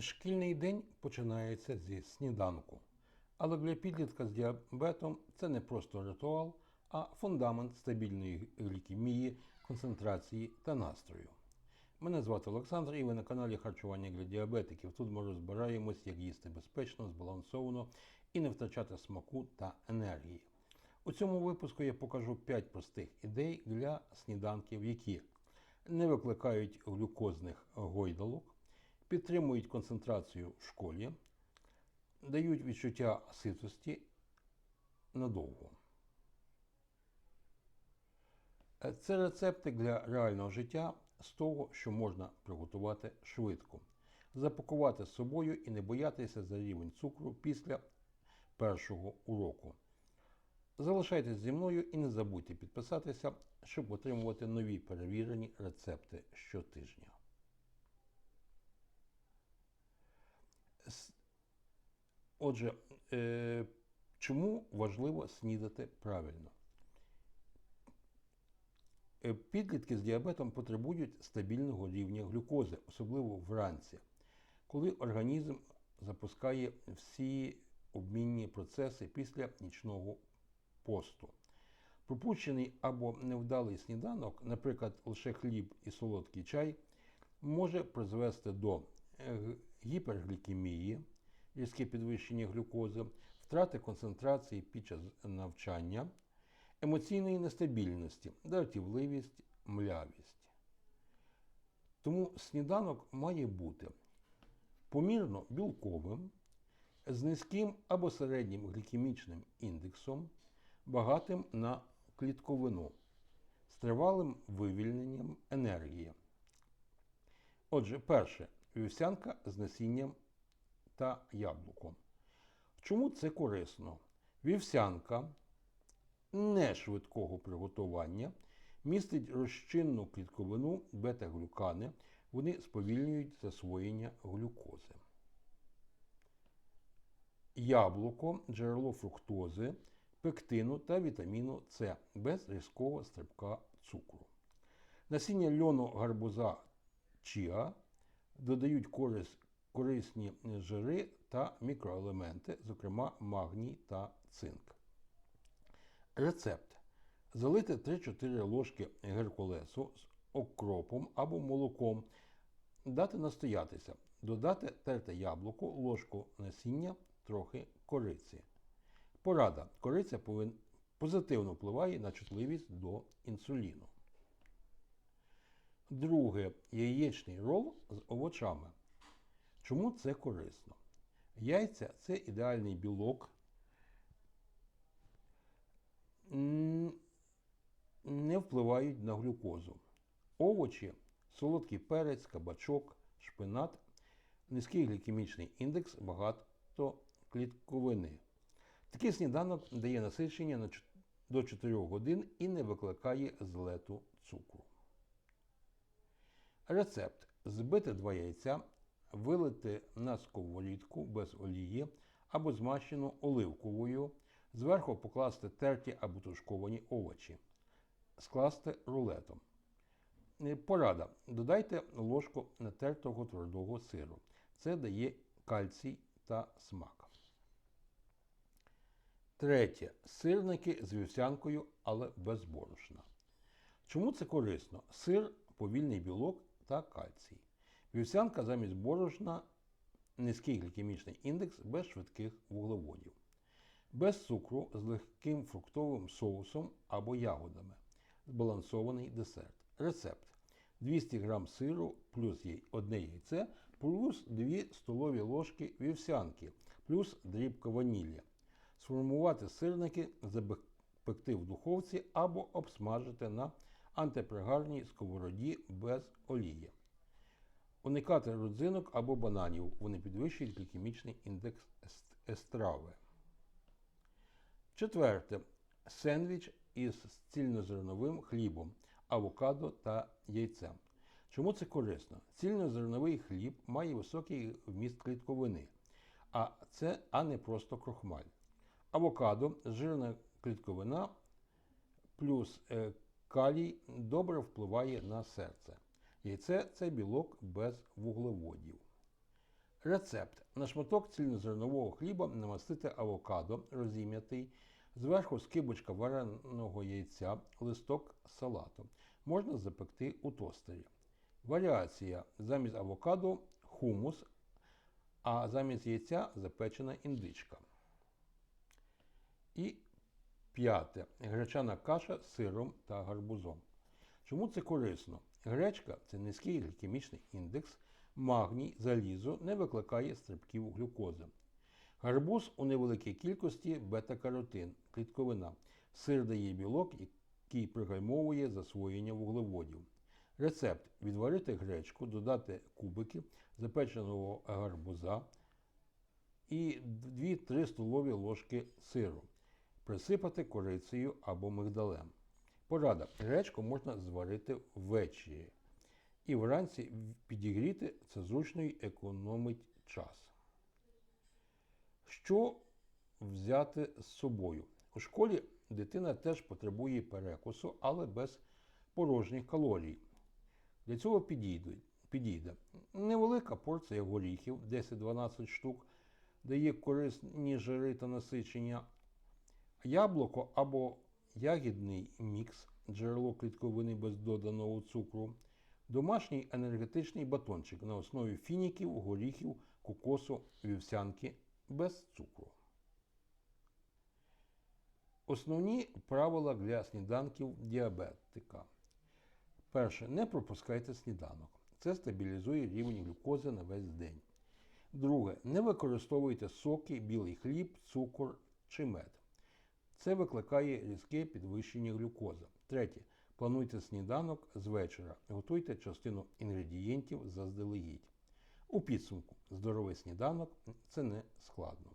Шкільний день починається зі сніданку. Але для підлітка з діабетом це не просто ритуал, а фундамент стабільної глікемії, концентрації та настрою. Мене звати Олександр, і ви на каналі Харчування для діабетиків. Тут ми розбираємось, як їсти безпечно, збалансовано і не втрачати смаку та енергії. У цьому випуску я покажу 5 простих ідей для сніданків, які не викликають глюкозних гойдалок, підтримують концентрацію в школі, дають відчуття ситості надовго. Е, Це рецепти для реального життя з того, що можна приготувати швидко, запакувати з собою і не боятися за рівень цукру після першого уроку. Залишайтесь зі мною і не забудьте підписатися, щоб отримувати нові перевірені рецепти щотижня. Отже, е, чому важливо снідати правильно? Е, Підлітки з діабетом потребують стабільного рівня глюкози, особливо вранці, коли організм запускає всі обмінні процеси після нічного посту. Пропущений або невдалий сніданок, наприклад, лише хліб і солодкий чай, може призвести до е, гіперглікемії, різке підвищення глюкози, втрати концентрації під час навчання, емоційної нестабільності, дратівливість, млявість. Тому сніданок має бути помірно білковим, з низьким або середнім глікемічним індексом, багатим на клітковину, з тривалим вивільненням енергії. Отже, перше вівсянка з насінням та яблуком. Чому це корисно? Вівсянка не швидкого приготування містить розчинну клітковину бета-глюкани, вони сповільнюють засвоєння глюкози. Яблуко джерело фруктози, пектину та вітаміну С без різкого стрибка цукру. Насіння льону гарбуза чіа додають корис, корисні жири та мікроелементи, зокрема магній та цинк. Рецепт. Залити 3-4 ложки геркулесу з окропом або молоком, дати настоятися, додати терте яблуко, ложку насіння, трохи кориці. Порада. Кориця повин... позитивно впливає на чутливість до інсуліну. Друге яєчний рол з овочами. Чому це корисно? Яйця це ідеальний білок. Не впливають на глюкозу. Овочі, солодкий перець, кабачок, шпинат, низький глікемічний індекс, багато клітковини. Такий сніданок дає насичення до 4 годин і не викликає злету цукру. Рецепт: збити два яйця, вилити на сковорідку без олії або змащену оливковою, зверху покласти терті або тушковані овочі, скласти рулетом. Е, Порада. Додайте ложку натертого твердого сиру. Це дає кальцій та смак. Третє. Сирники з вівсянкою, але без борошна. Чому це корисно? Сир повільний білок та кальцій. Вівсянка замість борошна низький глікемічний індекс без швидких вуглеводів. Без цукру з легким фруктовим соусом або ягодами. Збалансований десерт. Рецепт. 200 г сиру плюс одне яйце, плюс 2 столові ложки вівсянки, плюс дрібка ванілля. Сформувати сирники, запекти в духовці або обсмажити на антипригарній сковороді без олії. Уникати родзинок або бананів. Вони підвищують глікемічний індекс ест- естрави. Четверте. Сендвіч із цільнозерновим хлібом, авокадо та яйцем. Чому це корисно? Цільнозерновий хліб має високий вміст клітковини, а це а не просто крохмаль. Авокадо, жирна клітковина плюс е, калій добре впливає на серце. Яйце це білок без вуглеводів. Рецепт. На шматок цільнозернового хліба намастити авокадо розім'ятий, зверху скибочка вареного яйця, листок салату. Можна запекти у тостері. Варіація. Замість авокадо хумус, а замість яйця запечена індичка. І п'яте. Гречана каша з сиром та гарбузом. Чому це корисно? Гречка це низький глікемічний індекс, магній, залізо не викликає стрибків глюкози. Гарбуз у невеликій кількості бета-каротин, клітковина. Сир дає білок, який пригальмовує засвоєння вуглеводів. Рецепт: відварити гречку, додати кубики запеченого гарбуза і 2-3 столові ложки сиру. Присипати корицею або мигдалем. Порада. Гречку можна зварити ввечері. І вранці підігріти це зручно і економить час. Що взяти з собою? У школі дитина теж потребує перекусу, але без порожніх калорій. Для цього підійде, невелика порція горіхів 10-12 штук, дає корисні жири та насичення, яблуко або ягідний мікс, джерело клітковини без доданого цукру, домашній енергетичний батончик на основі фініків, горіхів, кокосу, вівсянки без цукру. Основні правила для сніданків діабетика. Перше, не пропускайте сніданок. Це стабілізує рівень глюкози на весь день. Друге, не використовуйте соки, білий хліб, цукор чи мед. Це викликає різке підвищення глюкози. Третє. Плануйте сніданок з вечора. Готуйте частину інгредієнтів заздалегідь. У підсумку, здоровий сніданок це не складно.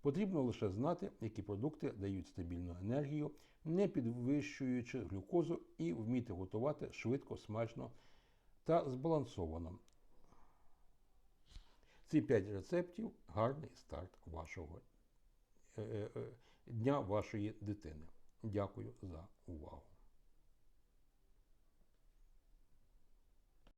Потрібно лише знати, які продукти дають стабільну енергію, не підвищуючи глюкозу і вміти готувати швидко, смачно та збалансовано. Ці 5 рецептів гарний старт вашого е, е, дня вашої дитини. Дякую за увагу.